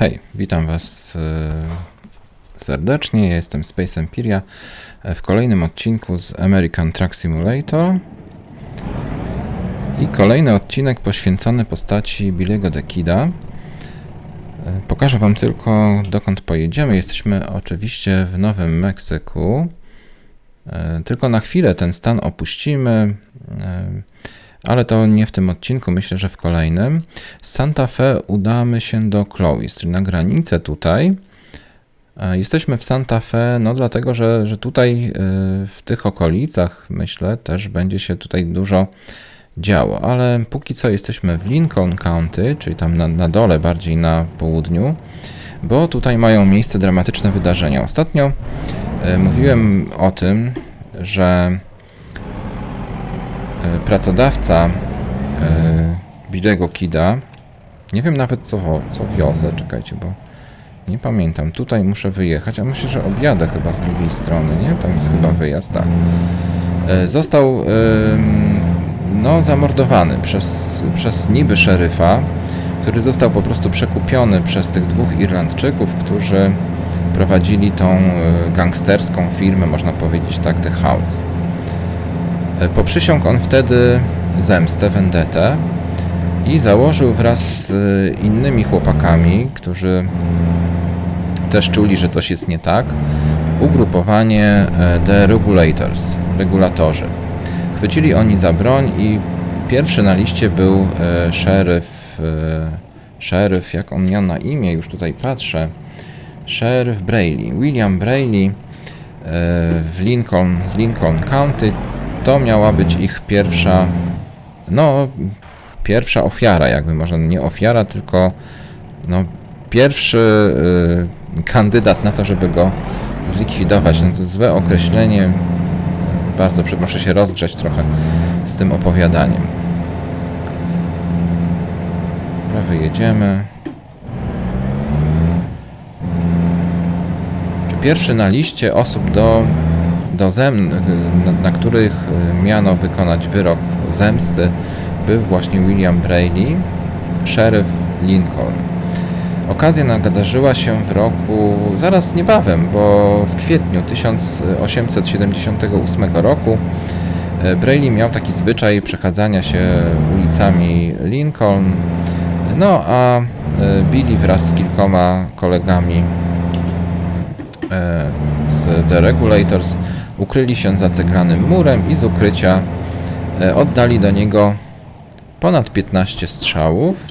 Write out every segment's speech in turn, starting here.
Hej, witam Was e, serdecznie. Ja jestem Space Empiria e, w kolejnym odcinku z American Truck Simulator. I kolejny odcinek poświęcony postaci Billy'ego the Kida. E, Pokażę Wam tylko dokąd pojedziemy. Jesteśmy oczywiście w Nowym Meksyku. Tylko na chwilę ten stan opuścimy, ale to nie w tym odcinku, myślę, że w kolejnym. Z Santa Fe udamy się do Clovis, czyli na granicę tutaj. E, Jesteśmy w Santa Fe, no dlatego, że, że tutaj e, w tych okolicach, myślę, też będzie się tutaj dużo działo, ale póki co jesteśmy w Lincoln County, czyli tam na, na dole, bardziej na południu, bo tutaj mają miejsce dramatyczne wydarzenia. Ostatnio e, mówiłem o tym, że pracodawca e, Bilego Kida, nie wiem nawet co, co wiozę, czekajcie, bo nie pamiętam. Tutaj muszę wyjechać, a myślę, że objadę chyba z drugiej strony, nie? Tam jest chyba wyjazd, tak. E, Został no, zamordowany przez, przez niby szeryfa, który został po prostu przekupiony przez tych dwóch Irlandczyków, którzy prowadzili tą e, gangsterską firmę, można powiedzieć tak, The House. E, Poprzysiągł on wtedy zemstę, vendetę i założył wraz z e, innymi chłopakami, którzy też czuli, że coś jest nie tak, ugrupowanie e, The Regulators, regulatorzy. Chwycili oni za broń i pierwszy na liście był szeryf, szeryf, jak on miał na imię, już tutaj patrzę, szeryf Brayley, William Brayley w Lincoln, z Lincoln County. To miała być ich pierwsza, no, pierwsza ofiara, jakby można, nie ofiara, tylko no, pierwszy y, kandydat na to, żeby go zlikwidować. No to złe określenie. Bardzo muszę się rozgrzać trochę z tym opowiadaniem. Dobra, wyjedziemy. Pierwszy na liście osób do, do zem, na, na których y, miano wykonać wyrok zemsty, był właśnie William Brayley, szeryf Lincoln. Okazja nadarzyła się w roku zaraz niebawem, bo w kwietniu 1878 roku e, Brayley miał taki zwyczaj przechadzania się ulicami Lincoln, no a Billy wraz z kilkoma kolegami z The Regulators ukryli się za ceglanym murem i z ukrycia e, oddali do niego ponad 15 strzałów.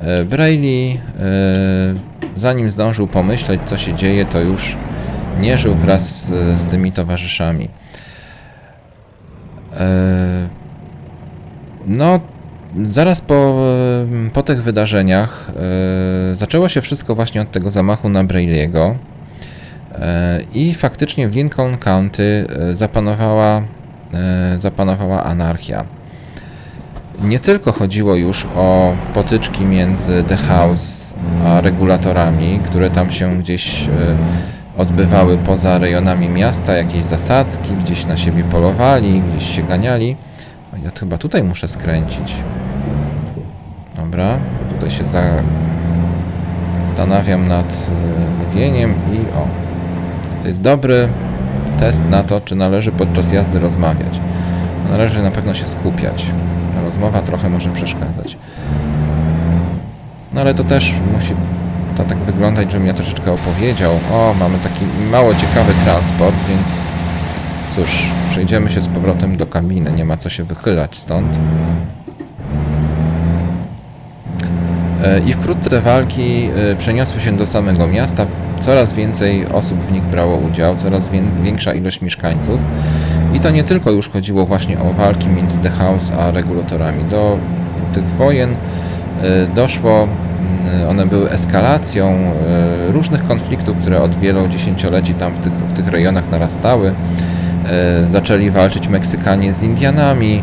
E, Brayley, e, zanim zdążył pomyśleć, co się dzieje, to już nie żył wraz z, z tymi towarzyszami. E, No, zaraz po, po tych wydarzeniach zaczęło się wszystko właśnie od tego zamachu na Brayley'ego. E, I faktycznie w Lincoln County e, zapanowała, e, zapanowała anarchia. Nie tylko chodziło już o potyczki między The House a regulatorami, które tam się gdzieś odbywały poza rejonami miasta, jakieś zasadzki, gdzieś na siebie polowali, gdzieś się ganiali. Ja chyba tutaj muszę skręcić. Dobra, tutaj się zastanawiam nad mówieniem i o. To jest dobry test na to, czy należy podczas jazdy rozmawiać. Należy na pewno się skupiać. Rozmowa trochę może przeszkadzać. No ale to też musi to tak wyglądać, żebym ja troszeczkę opowiedział. O, mamy taki mało ciekawy transport, więc cóż, przejdziemy się z powrotem do kabiny. Nie ma co się wychylać stąd. E, I wkrótce te walki e, przeniosły się do samego miasta. Coraz więcej osób w nich brało udział, coraz wię- większa ilość mieszkańców. I to nie tylko już chodziło właśnie o walki między The House a regulatorami. Do tych wojen e, doszło, mm, one były eskalacją e, różnych konfliktów, które od wielu dziesięcioleci tam w tych, w tych rejonach narastały. Zaczęli walczyć Meksykanie z Indianami,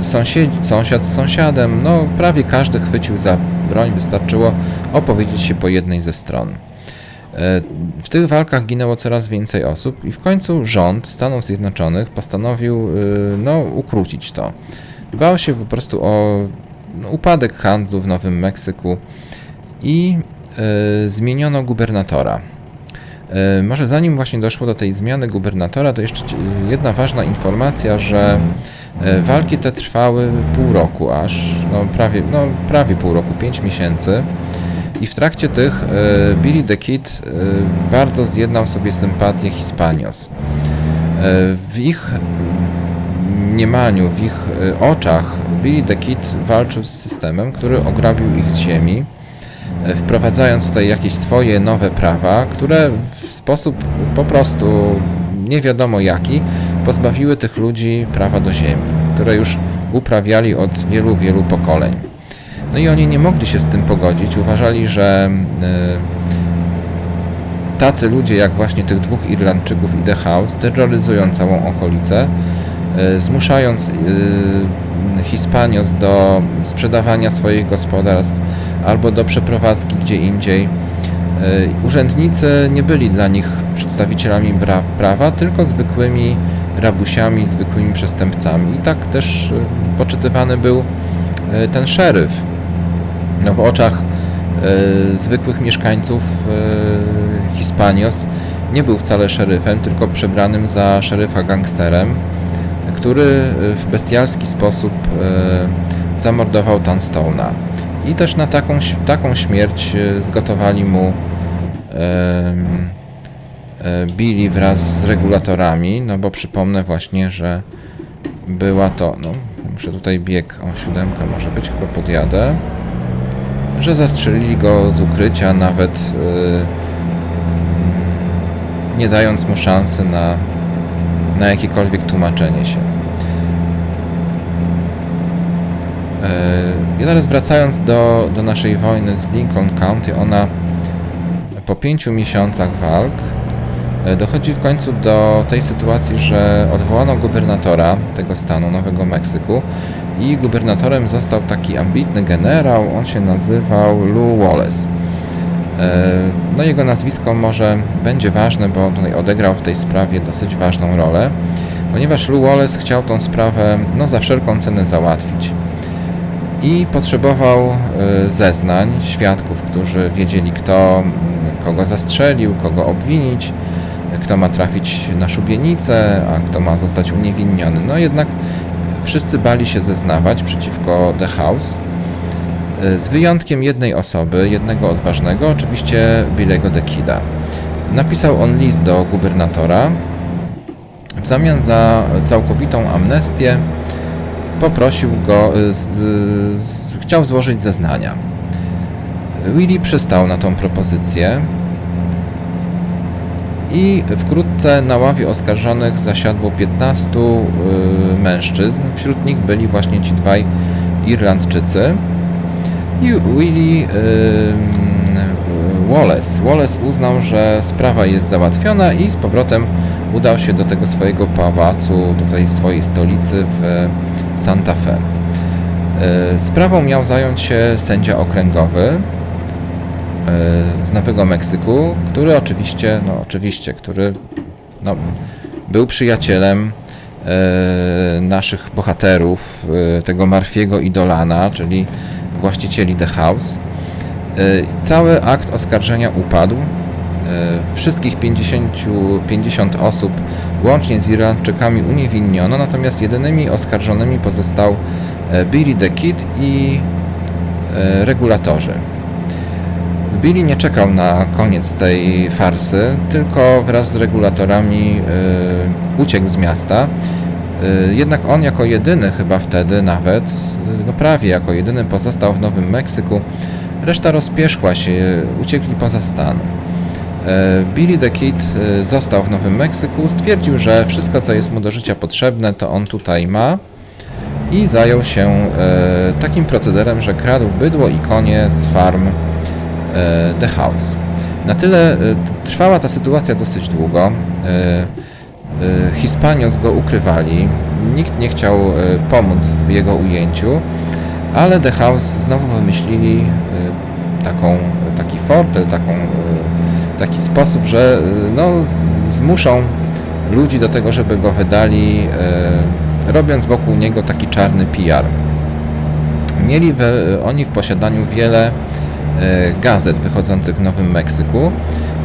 sąsiedzi, sąsiad z sąsiadem, no prawie każdy chwycił za broń, wystarczyło opowiedzieć się po jednej ze stron. E, W tych walkach ginęło coraz więcej osób i w końcu rząd Stanów Zjednoczonych postanowił y, no, ukrócić to. Bał się po prostu o no, upadek handlu w Nowym Meksyku i e, zmieniono gubernatora. E, Może zanim właśnie doszło do tej zmiany gubernatora, to jeszcze jedna ważna informacja, że e, walki te trwały pół roku aż, no prawie, no prawie pół roku, pięć miesięcy. I w trakcie tych e, Billy the Kid e, bardzo zjednał sobie sympatię Hispanios. E, W ich mniemaniu, w ich oczach Billy the Kid walczył z systemem, który ograbił ich z ziemi, wprowadzając tutaj jakieś swoje nowe prawa, które w sposób po prostu nie wiadomo jaki pozbawiły tych ludzi prawa do ziemi, które już uprawiali od wielu, wielu pokoleń. No i oni nie mogli się z tym pogodzić, uważali, że e, tacy ludzie jak właśnie tych dwóch Irlandczyków i The House terroryzują całą okolicę, e, zmuszając e, Hispanios do sprzedawania swoich gospodarstw albo do przeprowadzki gdzie indziej. Urzędnicy nie byli dla nich przedstawicielami prawa, tylko zwykłymi rabusiami, zwykłymi przestępcami. I tak też poczytywany był ten szeryf. No w oczach e, zwykłych mieszkańców e, Hispanios nie był wcale szeryfem, tylko przebranym za szeryfa gangsterem, który e, w bestialski sposób zamordował Tunstone'a. I też na taką, taką śmierć zgotowali mu Billy wraz z regulatorami, no bo przypomnę właśnie, że była to, no muszę tutaj bieg, o siódemka może być, chyba podjadę, że zastrzelili go z ukrycia, nawet e, mm, nie dając mu szansy na, na jakiekolwiek tłumaczenie się. E, I teraz wracając do, do naszej wojny z Lincoln County, ona po pięciu miesiącach walk e, dochodzi w końcu do tej sytuacji, że odwołano gubernatora tego stanu, Nowego Meksyku i gubernatorem został taki ambitny generał, on się nazywał Lou Wallace. E, No jego nazwisko może będzie ważne, bo tutaj odegrał w tej sprawie dosyć ważną rolę, ponieważ Lou Wallace chciał tą sprawę no, za wszelką cenę załatwić i potrzebował e, zeznań świadków, którzy wiedzieli kto kogo zastrzelił, kogo obwinić, kto ma trafić na szubienicę, a kto ma zostać uniewinniony. No jednak wszyscy bali się zeznawać przeciwko The House. e, Z wyjątkiem jednej osoby, jednego odważnego, oczywiście Billego the Kida. Napisał on list do gubernatora. W zamian za całkowitą amnestię poprosił go, y, z, z, chciał złożyć zeznania. Willy przystał na tą propozycję i wkrótce na ławie oskarżonych zasiadło 15 y, mężczyzn. Wśród nich byli właśnie ci dwaj Irlandczycy. I Willy y, Wallace. Wallace uznał, że sprawa jest załatwiona i z powrotem udał się do tego swojego pałacu, do tej swojej stolicy w Santa Fe. Y, Sprawą miał zająć się sędzia okręgowy y, z Nowego Meksyku, który oczywiście, no oczywiście, który no, był przyjacielem e, naszych bohaterów, e, tego Marfiego i Dolana, czyli właścicieli The House. E, Cały akt oskarżenia upadł. E, Wszystkich 50, 50 osób, łącznie z Irlandczykami, uniewinniono, natomiast jedynymi oskarżonymi pozostał e, Billy the Kid i e, regulatorzy. Billy nie czekał na koniec tej farsy, tylko wraz z regulatorami y, uciekł z miasta. Y, jednak on jako jedyny chyba wtedy nawet, y, no prawie jako jedyny pozostał w Nowym Meksyku. Reszta rozpierzchła się, uciekli poza stan. Billy the Kid został w Nowym Meksyku, stwierdził, że wszystko co jest mu do życia potrzebne to on tutaj ma i zajął się takim procederem, że kradł bydło i konie z farm The House. Na tyle e, trwała ta sytuacja dosyć długo. E, e, Hispanios go ukrywali, nikt nie chciał e, pomóc w jego ujęciu, ale The House znowu wymyślili e, taką, taki fortel, taką, e, taki sposób, że e, no, zmuszą ludzi do tego, żeby go wydali, e, robiąc wokół niego taki czarny PR. Mieli we, oni w posiadaniu wiele e, gazet wychodzących w Nowym Meksyku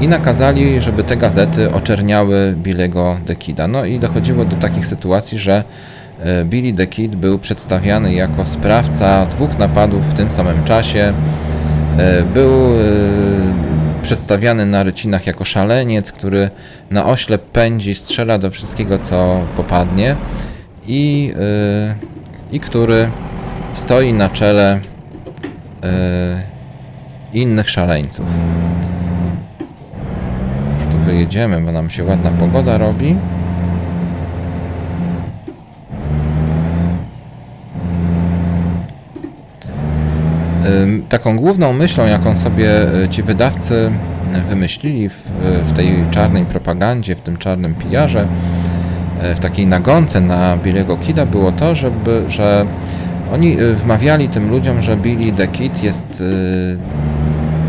i nakazali, żeby te gazety oczerniały Billego the Kida. No i dochodziło do takich sytuacji, że e, Billy the Kid był przedstawiany jako sprawca dwóch napadów w tym samym czasie. E, Był e, przedstawiany na rycinach jako szaleniec, który na oślep pędzi, strzela do wszystkiego, co popadnie i, e, i który stoi na czele e, innych szaleńców. Już tu wyjedziemy, bo nam się ładna pogoda robi. Taką główną myślą, jaką sobie y, ci wydawcy y, wymyślili w, w tej czarnej propagandzie, w tym czarnym pijarze, y, w takiej nagonce na Billy'ego Kida było to, żeby, że oni y, wmawiali tym ludziom, że Billy the Kid jest y,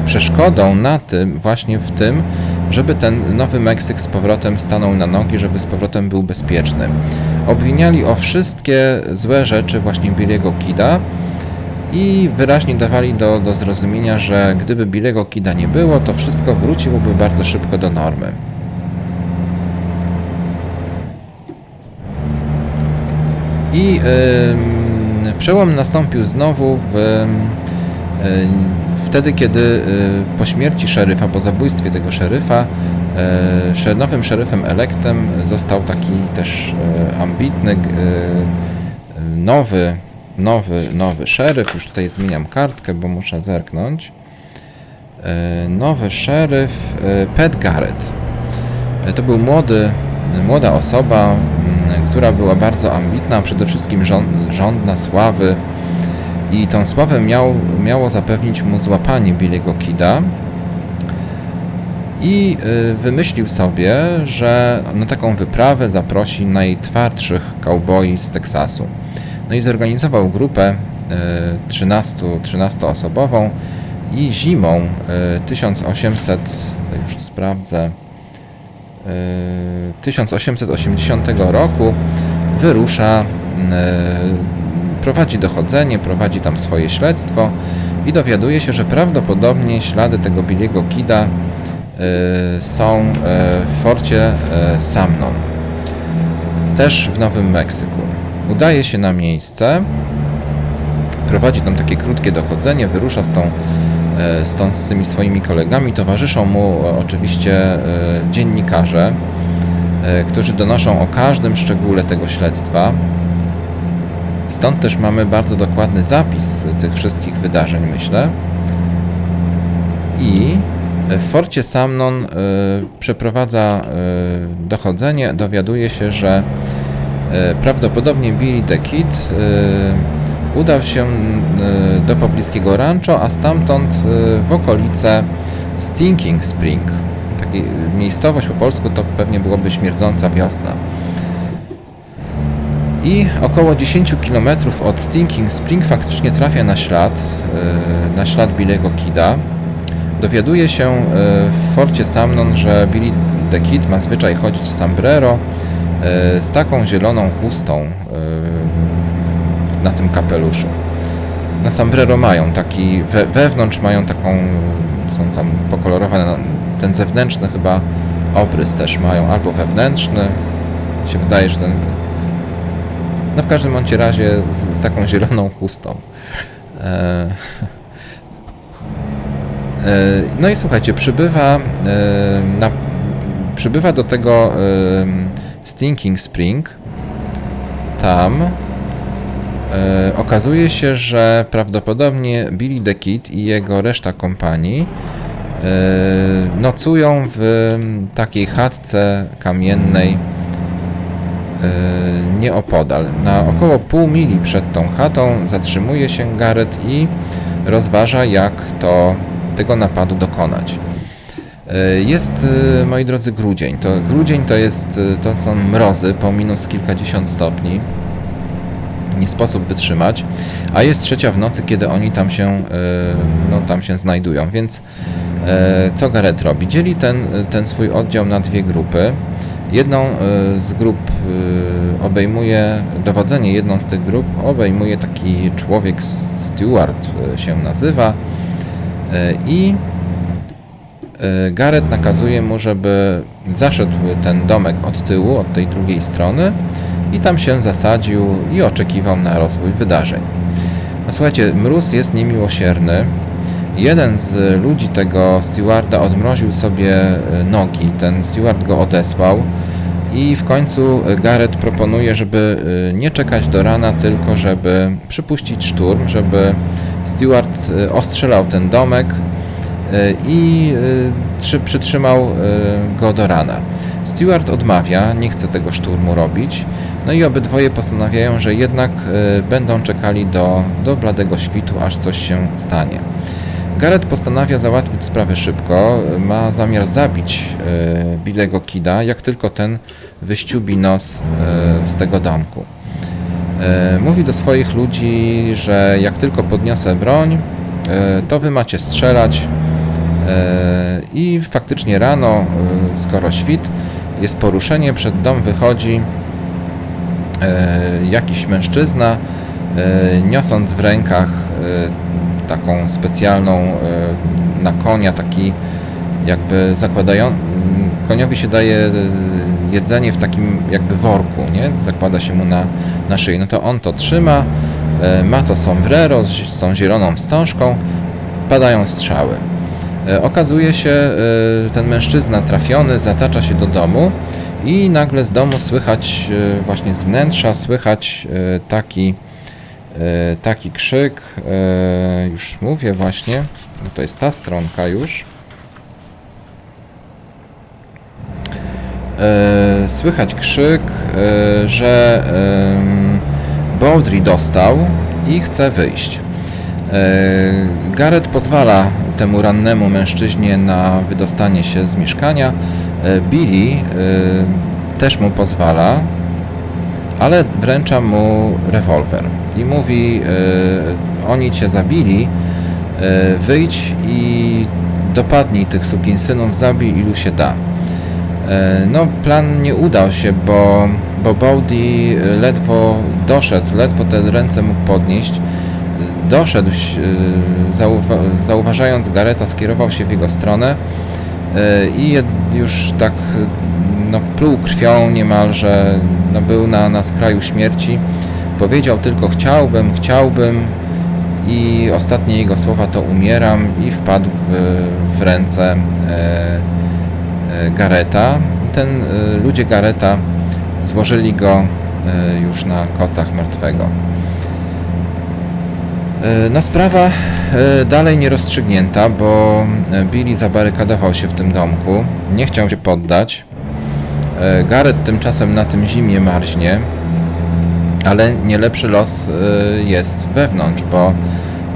przeszkodą na tym, właśnie w tym, żeby ten Nowy Meksyk z powrotem stanął na nogi, żeby z powrotem był bezpieczny. Obwiniali o wszystkie złe rzeczy właśnie Billy'ego Kida, i wyraźnie dawali do, do zrozumienia, że gdyby Billego Kida nie było, to wszystko wróciłoby bardzo szybko do normy. I ym, przełom nastąpił znowu w, ym, wtedy, kiedy y, po śmierci szeryfa, po zabójstwie tego szeryfa, y, nowym szeryfem elektem został taki też y, ambitny, nowy, nowy, nowy szeryf. Już tutaj zmieniam kartkę, bo muszę zerknąć. Nowy szeryf Pat Garrett. To był młody, młoda osoba, która była bardzo ambitna, przede wszystkim żądna sławy. I tą sławę miał, miało zapewnić mu złapanie Billy'ego Kida. I y, wymyślił sobie, że na taką wyprawę zaprosi najtwardszych cowboy z Teksasu. No i zorganizował grupę y, 13, 13-osobową i zimą y, 1800, już sprawdzę, y, 1880 roku wyrusza, y, prowadzi dochodzenie, prowadzi tam swoje śledztwo i dowiaduje się, że prawdopodobnie ślady tego Billy'ego Kida y, są y, w forcie y, Samnon, też w Nowym Meksyku. Udaje się na miejsce, prowadzi tam takie krótkie dochodzenie, wyrusza z, tą, e, z, tą, z tymi swoimi kolegami. Towarzyszą mu e, oczywiście e, dziennikarze, e, którzy donoszą o każdym szczególe tego śledztwa. Stąd też mamy bardzo dokładny zapis tych wszystkich wydarzeń, myślę. I w forcie Samnon e, przeprowadza e, dochodzenie, dowiaduje się, że e, prawdopodobnie Billy the Kid e, udał się e, do pobliskiego rancho, a stamtąd e, w okolice Stinking Spring. Taki miejscowość po polsku to pewnie byłoby śmierdząca wiosna. I około 10 km od Stinking Spring faktycznie trafia na ślad, e, na ślad Billy'ego Kida. Dowiaduje się e, w forcie Samnon, że Billy the Kid ma zwyczaj chodzić w sombrero e, z taką zieloną chustą na tym kapeluszu. Na sombrero mają taki, we, wewnątrz mają taką, są tam pokolorowane, ten zewnętrzny chyba obrys też mają, albo wewnętrzny, Mi się wydaje, że ten, no w każdym bądź razie z, taką zieloną chustą. E, e, no i słuchajcie, przybywa, e, na, przybywa do tego e, Stinking Spring, tam okazuje się, że prawdopodobnie Billy the Kid i jego reszta kompanii nocują w takiej chatce kamiennej nieopodal. Na około pół mili przed tą chatą zatrzymuje się Garrett i rozważa, jak to tego napadu dokonać. E, Jest, e, moi drodzy, grudzień. To grudzień to jest, e, to są mrozy po minus kilkadziesiąt stopni nie sposób wytrzymać, a jest trzecia w nocy, kiedy oni tam się, e, no, tam się znajdują. Więc e, co Gareth robi? Dzieli ten, ten swój oddział na dwie grupy. Jedną e, z grup e, obejmuje, dowodzenie jedną z tych grup obejmuje taki człowiek, Stewart e, się nazywa. I Gareth nakazuje mu, żeby zaszedł ten domek od tyłu, od tej drugiej strony i tam się zasadził i oczekiwał na rozwój wydarzeń. No słuchajcie, mróz jest niemiłosierny. Jeden z ludzi tego stewarda odmroził sobie e, nogi, ten steward go odesłał i w końcu Gareth proponuje, żeby e, nie czekać do rana, tylko żeby przypuścić szturm, żeby steward e, ostrzelał ten domek e, i e, trzy- przytrzymał e, go do rana. Steward odmawia, nie chce tego szturmu robić, no i obydwoje postanawiają, że jednak e, będą czekali do, do bladego świtu, aż coś się stanie. Gareth postanawia załatwić sprawę szybko, ma zamiar zabić e, Billego Kida, jak tylko ten wyściubi nos e, z tego domku. E, Mówi do swoich ludzi, że jak tylko podniosę broń, e, to wy macie strzelać. E, I faktycznie rano, e, skoro świt, jest poruszenie, przed dom wychodzi e, jakiś mężczyzna, e, niosąc w rękach e, taką specjalną e, na konia, taki jakby zakładają. Koniowi się daje e, jedzenie w takim jakby worku, nie? Zakłada się mu na, na szyję. No to on to trzyma, e, ma to sombrero z, tą zieloną wstążką, padają strzały. Okazuje się, ten mężczyzna trafiony zatacza się do domu i nagle z domu słychać, właśnie z wnętrza, słychać taki, taki krzyk. e, Już mówię właśnie, to jest ta stronka już. E, Słychać krzyk, e, że em, Bowdry dostał i chce wyjść. E, Gareth pozwala temu rannemu mężczyźnie na wydostanie się z mieszkania. E, Billy e, też mu pozwala, ale wręcza mu rewolwer i mówi: e, Oni cię zabili, e, wyjdź i dopadnij tych sukinsynów, zabij ilu się da. E, No, plan nie udał się, bo, bo e, ledwo doszedł, ledwo te ręce mógł podnieść. Doszedł, zauwa- zauważając Gareta, skierował się w jego stronę i już tak no, pluł krwią niemalże, no, był na, na skraju śmierci. Powiedział tylko chciałbym, chciałbym i ostatnie jego słowa to umieram i wpadł w, w ręce e, e, Gareta. Ten e, ludzie Gareta złożyli go e, już na kocach martwego. E, No sprawa e, dalej nierozstrzygnięta, bo Billy zabarykadował się w tym domku, nie chciał się poddać. E, Gareth tymczasem na tym zimie marznie, ale nie lepszy los e, jest wewnątrz, bo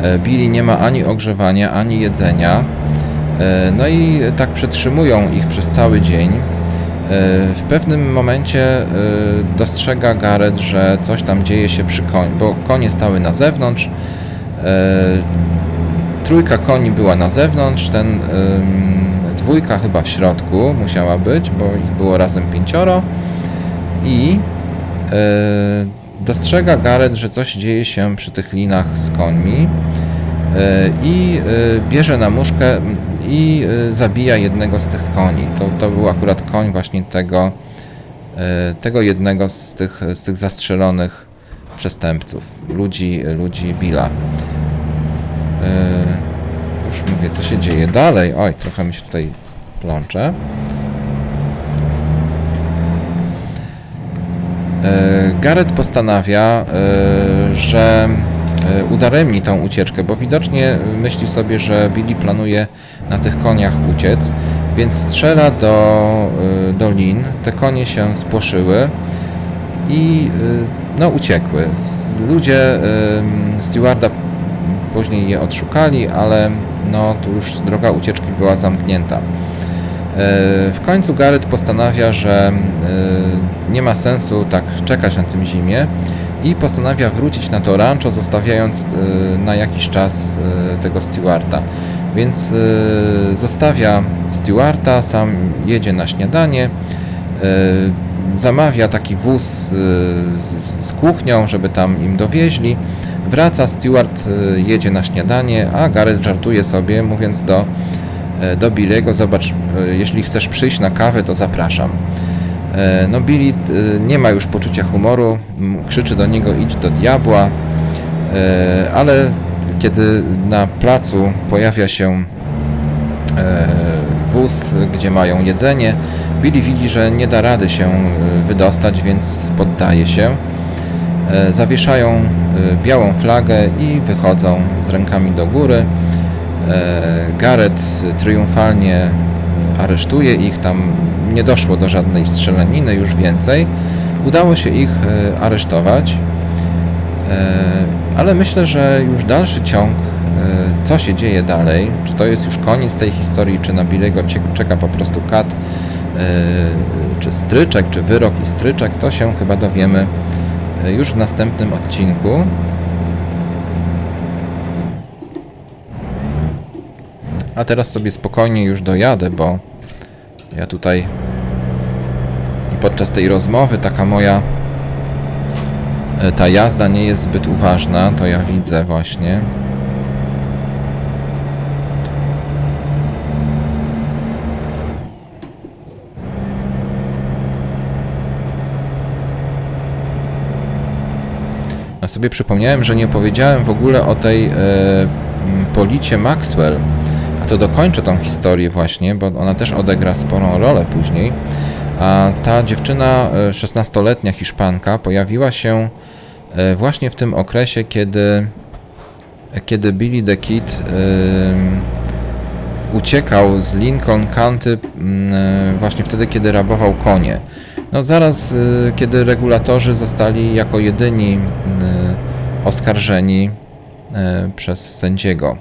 e, Billy nie ma ani ogrzewania, ani jedzenia. No i tak przetrzymują ich przez cały dzień. W pewnym momencie dostrzega Gareth, że coś tam dzieje się przy koniu, bo konie stały na zewnątrz. Trójka koni była na zewnątrz, ten dwójka chyba w środku musiała być, bo ich było razem pięcioro. I e, dostrzega Gareth, że coś dzieje się przy tych linach z końmi e, i e, bierze na muszkę i zabija jednego z tych koni. To, to był akurat koń właśnie tego, tego jednego z tych, z tych zastrzelonych przestępców, ludzi, ludzi Billa. Już mówię, co się dzieje dalej. Oj, trochę mi się tutaj plącze. E, Gareth postanawia, e, że e, udaremni tą ucieczkę, bo widocznie myśli sobie, że Billy planuje na tych koniach uciec, więc strzela do, do lin. Te konie się spłoszyły i no, uciekły. Ludzie stewarda później je odszukali, ale no, tu już droga ucieczki była zamknięta. E, W końcu Gareth postanawia, że e, nie ma sensu tak czekać na tym zimie i postanawia wrócić na to rancho, zostawiając e, na jakiś czas tego stewarda. Więc zostawia stewarda, sam jedzie na śniadanie, zamawia taki wóz z kuchnią, żeby tam im dowieźli, Wraca, Stewart y, jedzie na śniadanie, a Gareth żartuje sobie, mówiąc do, e, do Billy'ego, zobacz, e, jeśli chcesz przyjść na kawę, to zapraszam. E, No Billy nie ma już poczucia humoru, krzyczy do niego idź do diabła, ale kiedy na placu pojawia się wóz, gdzie mają jedzenie, Billy widzi, że nie da rady się wydostać, więc poddaje się. E, Zawieszają e, białą flagę i wychodzą z rękami do góry. E, Gareth triumfalnie aresztuje ich, tam nie doszło do żadnej strzelaniny już więcej. Udało się ich aresztować. Ale myślę, że już dalszy ciąg, co się dzieje dalej, czy to jest już koniec tej historii, czy na Bilego czeka po prostu kat, czy stryczek, czy wyrok i stryczek, to się chyba dowiemy już w następnym odcinku. A teraz sobie spokojnie już dojadę, bo ja tutaj podczas tej rozmowy taka moja E, ta jazda nie jest zbyt uważna, to ja widzę właśnie. Sobie przypomniałem, że nie powiedziałem w ogóle o tej e, Policie Maxwell. A to dokończę tą historię właśnie, bo ona też odegra sporą rolę później. A ta dziewczyna, e, 16-letnia Hiszpanka, pojawiła się e, właśnie w tym okresie, kiedy, kiedy Billy the Kid ym, uciekał z Lincoln County e, właśnie wtedy, kiedy rabował konie. No zaraz, y, kiedy regulatorzy zostali jako jedyni y, oskarżeni y, przez sędziego.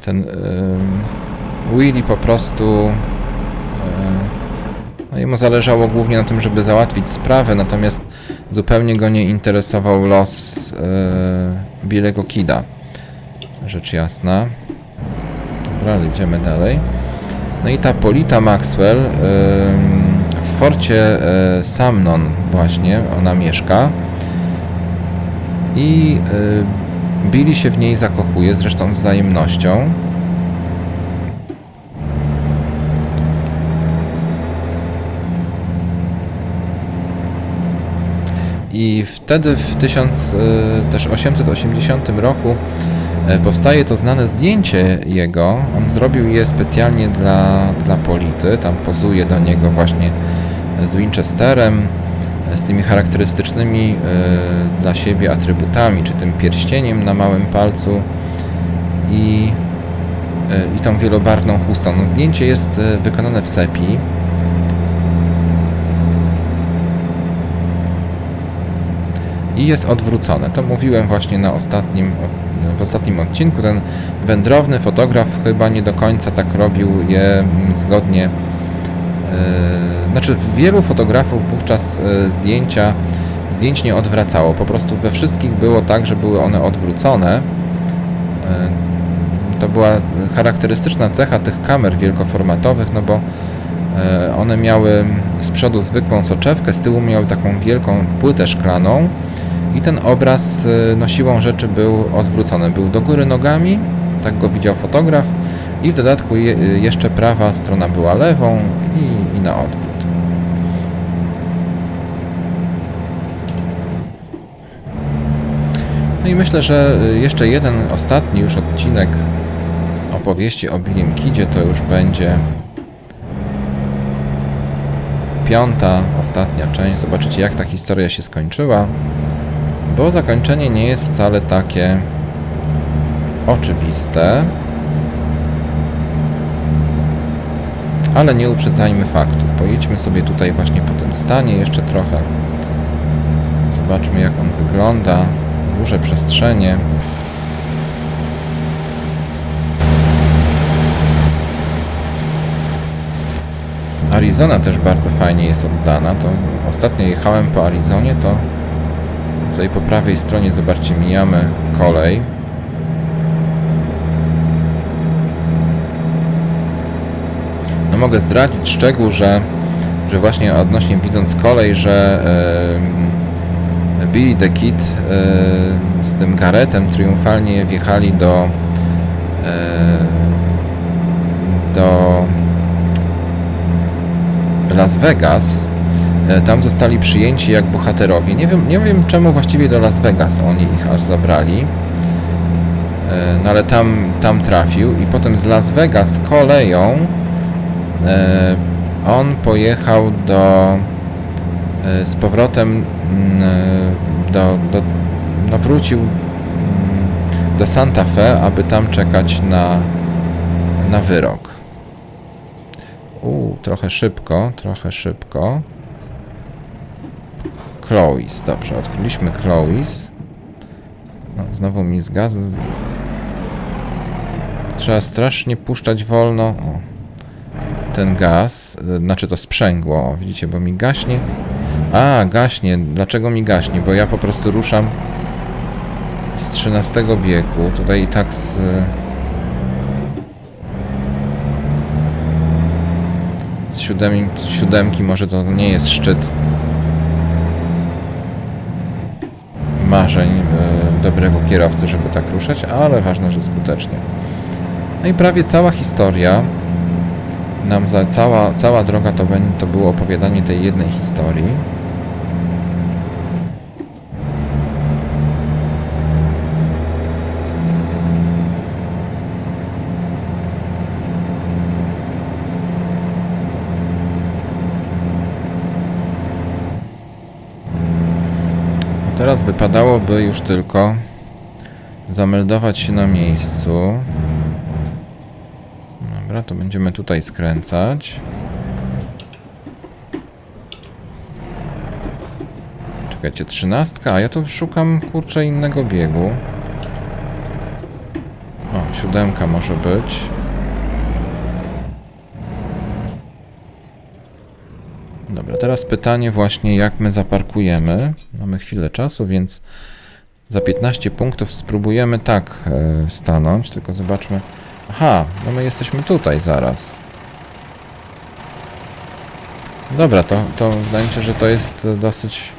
Ten Willy po prostu no jemu zależało głównie na tym, żeby załatwić sprawę, natomiast zupełnie go nie interesował los Billego Kida. Rzecz jasna. Dobra, idziemy dalej. No i ta Polita Maxwell w forcie y, Samnon właśnie ona mieszka i y, Billy się w niej zakochuje, zresztą wzajemnością. I wtedy w 1880 roku e, powstaje to znane zdjęcie jego. On zrobił je specjalnie dla, dla Polity. Tam pozuje do niego właśnie z Winchesterem, e, z tymi charakterystycznymi e, dla siebie atrybutami, czy tym pierścieniem na małym palcu i, e, i tą wielobarwną chustą. No, zdjęcie jest wykonane w sepii. i jest odwrócone. To mówiłem właśnie na ostatnim, w ostatnim odcinku. Ten wędrowny fotograf chyba nie do końca tak robił je mm, zgodnie. Znaczy, wielu fotografów wówczas yy, zdjęcia zdjęć nie odwracało. Po prostu we wszystkich było tak, że były one odwrócone. Yy, to była charakterystyczna cecha tych kamer wielkoformatowych, no bo one miały z przodu zwykłą soczewkę, z tyłu miały taką wielką płytę szklaną i ten obraz no, siłą rzeczy był odwrócony. Był do góry nogami, tak go widział fotograf i w dodatku je, jeszcze prawa strona była lewą i, i na odwrót. No i myślę, że y, jeszcze jeden ostatni już odcinek opowieści o Billim Kidzie to już będzie piąta, ostatnia część. Zobaczycie jak ta historia się skończyła bo zakończenie nie jest wcale takie oczywiste. Ale nie uprzedzajmy faktów. Pojedźmy sobie tutaj właśnie po tym stanie jeszcze trochę. Zobaczmy jak on wygląda. Duże przestrzenie. Arizona też bardzo fajnie jest oddana. To ostatnio jechałem po Arizonie, to Tutaj po prawej stronie, zobaczcie, mijamy kolej. Mogę zdradzić szczegół, że, że właśnie odnośnie widząc kolej, że Billy the Kid e, z tym Garetem triumfalnie wjechali do e, do Las Vegas. E, Tam zostali przyjęci jak bohaterowie. Nie wiem, nie wiem czemu właściwie do Las Vegas oni ich aż zabrali. E, No ale tam, tam trafił i potem z Las Vegas koleją e, on pojechał do e, z powrotem mm, e, do, do no wrócił mm, do Santa Fe, aby tam czekać na, na wyrok. U, trochę szybko, trochę szybko. Chloe's, dobrze, odkryliśmy Chloe's. No, znowu mi zgasł. Trzeba strasznie puszczać wolno. O, ten gaz, y, znaczy to sprzęgło, widzicie, bo mi gaśnie. A, gaśnie. Dlaczego mi gaśnie? Bo ja po prostu ruszam z 13 biegu. Tutaj i tak z... Siódemki, z siódemki może to nie jest szczyt marzeń e, dobrego kierowcy, żeby tak ruszać, ale ważne, że skutecznie. No i prawie cała historia nam za cała, cała droga to, będzie, to było opowiadanie tej jednej historii. Teraz wypadałoby już tylko zameldować się na miejscu. Dobra, to będziemy tutaj skręcać. Czekajcie, trzynastka, a ja tu szukam kurczę innego biegu. O, siódemka może być. Dobra, teraz pytanie właśnie, jak my zaparkujemy. Mamy chwilę czasu, więc za 15 punktów spróbujemy tak e, stanąć, tylko zobaczmy. Aha, no my jesteśmy tutaj zaraz. Dobra, to, to wydaje mi się, że to jest e, dosyć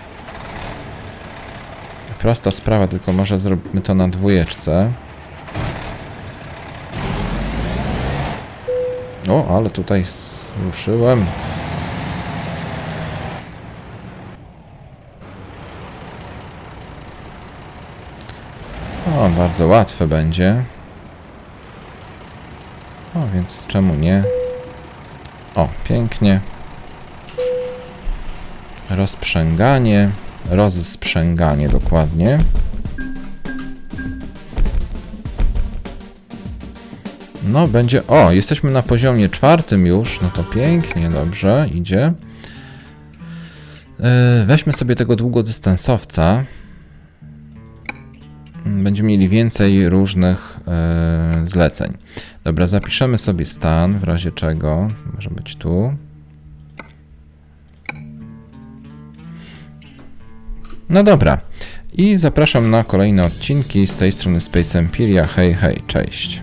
prosta sprawa, tylko może zrobimy to na dwójeczce. O, ale tutaj ruszyłem. O, bardzo łatwe będzie. O, więc czemu nie? O, pięknie. Rozprzęganie. Rozsprzęganie dokładnie. No, będzie. O, jesteśmy na poziomie czwartym już. No to pięknie, dobrze, idzie. Yy, weźmy sobie tego długodystansowca. Będziemy mieli więcej różnych e, zleceń. Dobra, zapiszemy sobie stan, w razie czego. Może być tu. No dobra. I zapraszam na kolejne odcinki z tej strony Space Empiria. Hej, hej, cześć.